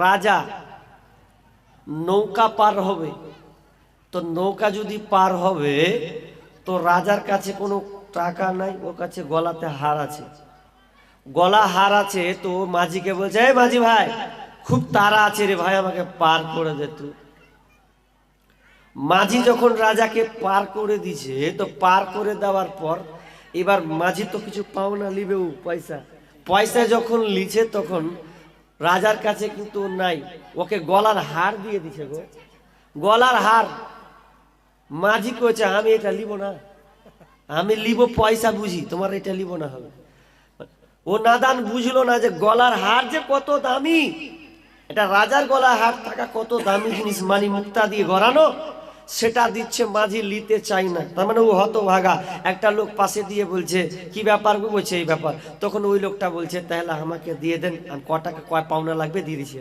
রাজা নৌকা পার হবে। তো নৌকা যদি পার হবে, তো রাজার কাছে কোনো টাকা নাই, ওর কাছে গলাতে হার আছে। গলা হার আছে, তো মাঝিকে বলছে, এই মাঝি ভাই, খুব তারা আছে রে ভাই, আমাকে পার করে দে তুই মাঝি যখন রাজাকে পার করে দিছে তো পার করে দেওয়ার পর এবার মাঝি তো কিছু পাওনা লিবেও পয়সা। পয়সা যখন লিছে তখন রাজার কাছে কিন্তু নাই। ওকে গলার হার দিয়ে দিছে গো। গলার হার। মাঝি কয়েছে আমি এটা লিব না। আমি লিব পয়সা বুঝি, তোমার এটা লিব না হবে। ও নাদান বুঝলো না যে গলার হার যে কত দামি। এটা রাজার গলার হার থাকা কত দামি জিনিস। মানি মুক্তা দিয়ে গড়ানো। সেটা দিচ্ছে মাঝি লিতে চাই না। তার মানে ও হত ভাগা একটা লোক পাশে দিয়ে বলছে, কি ব্যাপার বলছে, এই ব্যাপার। তখন ওই লোকটা বলছে, তাহলে আমাকে দিয়ে দেন, আর ক কয় পাওনা লাগবে, দিয়ে দিছে।